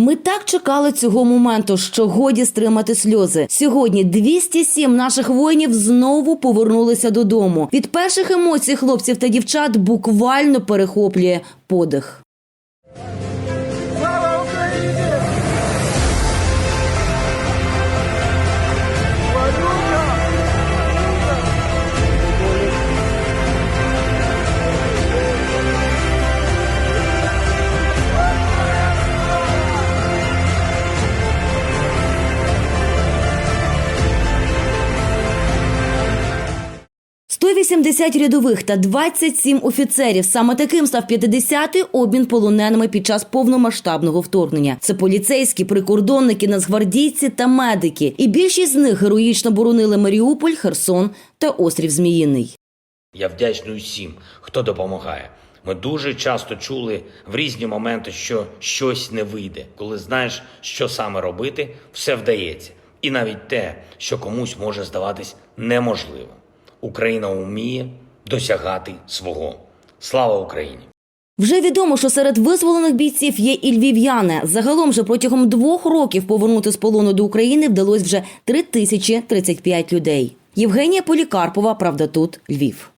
Ми так чекали цього моменту, що годі стримати сльози. Сьогодні 207 наших воїнів знову повернулися додому. Від перших емоцій хлопців та дівчат буквально перехоплює подих. 180 рядових та 27 офіцерів. Саме таким став 50-й обмін полоненими під час повномасштабного вторгнення. Це поліцейські, прикордонники, нацгвардійці та медики. І більшість з них героїчно боронили Маріуполь, Херсон та острів Зміїний. Я вдячний усім, хто допомагає. Ми дуже часто чули в різні моменти, що щось не вийде. Коли знаєш, що саме робити, все вдається. І навіть те, що комусь може здаватись неможливим. Україна вміє досягати свого. Слава Україні! Вже відомо, що серед визволених бійців є і львів'яни. Загалом же протягом двох років повернути з полону до України вдалося вже 3035 людей. Євгенія Полікарпова, правда, тут Львів.